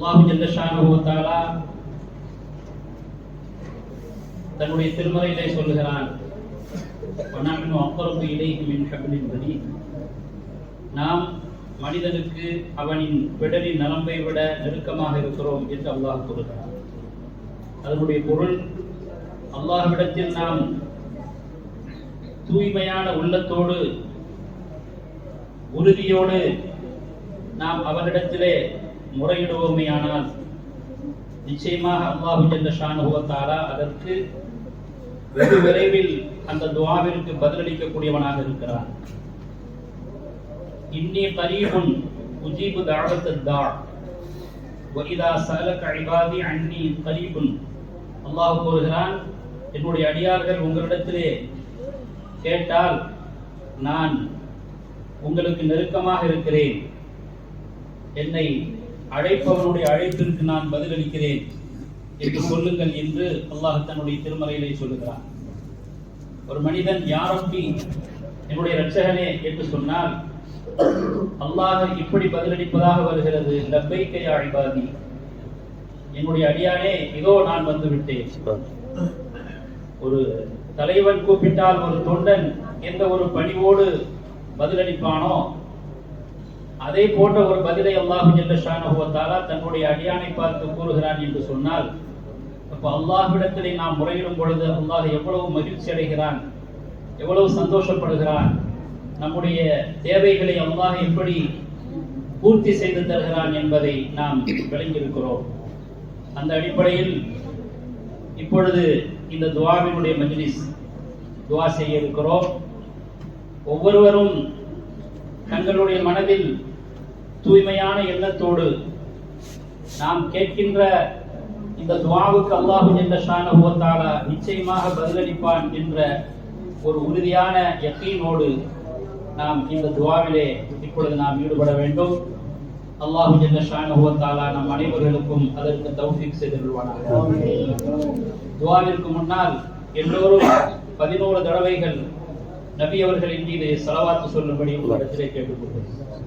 அல்லாஹு தன்னுடைய திருமறையிலே சொல்லுகிறான் அப்பறப்பு இடைக்கு மின்கபிலின் படி நாம் மனிதனுக்கு அவனின் விடலின் நலம்பை விட நெருக்கமாக இருக்கிறோம் என்று அல்லாஹ் கூறுகிறார் அதனுடைய பொருள் அல்லாஹ்விடத்தில் நாம் தூய்மையான உள்ளத்தோடு உறுதியோடு நாம் அவரிடத்திலே முறையிடுவோமேயானால் நிச்சயமாக அல்லாஹு என்ற ஷானுகத்தாரா அதற்கு வெகு விரைவில் அந்த துவாவிற்கு பதிலளிக்கக்கூடியவனாக இருக்கிறான். இன்னி கரீபுன் உஜீபு தாவத்தத் தா வஇதா சலக இபாதி அன்னி கரீபுன். அல்லாஹ் கூறுகிறான் என்னுடைய அடியார்கள் உங்களிடத்திலே கேட்டால் நான் உங்களுக்கு நெருக்கமாக இருக்கிறேன். என்னை அழைப்பவனுடைய அழைப்பிற்கு நான் பதிலளிக்கிறேன் என்று சொல்லுங்கள் என்று அல்லாஹ் தன்னுடைய திருமறையிலே சொல்லுகிறான். ஒரு மனிதன் யாரப்பி என்னுடைய ரட்சகனே என்று சொன்னால் அல்லாஹ் இப்படி பதிலளிப்பதாக வருகிறது. லப்பைக்கையா இபாதி என்னுடைய அடியானே இதோ நான் வந்து விட்டேன். ஒரு தலைவன் கூப்பிட்டால் ஒரு தொண்டன் எந்த ஒரு பணிவோடு பதிலளிப்பானோ அதே போன்ற ஒரு பதிலை அல்லாஹு ஜல்லஷானுவத்தாலா தன்னுடைய அடியானை பார்த்து கூறுகிறான் என்று சொன்னால் அப்ப அல்லாஹ்விடத்திலே நாம் முறையிடும் பொழுது அல்லாஹ் எவ்வளவு மகிழ்ச்சி அடைகிறான் எவ்வளவு சந்தோஷப்படுகிறான் நம்முடைய தேவைகளை அல்லாஹ் எப்படி பூர்த்தி செய்து தருகிறான் என்பதை நாம் விளங்கியிருக்கிறோம். அந்த அடிப்படையில் இப்பொழுது இந்த துவாவினுடைய மஜ்லிஸ் துவா செய்ய இருக்கிறோம். ஒவ்வொருவரும் தங்களுடைய மனதில் தூய்மையான எண்ணத்தோடு நாம் கேட்கின்ற இந்த துவாவுக்கு அல்லாஹு என்ற ஷானஹுவத்தால நிச்சயமாக பதிலளிப்பான் என்ற ஒரு உறுதியான யக்கீனோடு நாம் இந்த துவாவிலே இப்பொழுது நாம் ஈடுபட வேண்டும். அல்லாஹு ஜல்ல ஷானஹுவத்தாலா நம் அனைவர்களுக்கும் அதற்கு தௌஃபீக் செய்திருவானாக துவாவிற்கு முன்னால் எல்லோரும் பதினோரு தடவைகள் நபி அவர்களின் மீது செலவாத்து சொல்லும்படி உங்களிடத்திலே கேட்டுக்கொள்கிறேன்.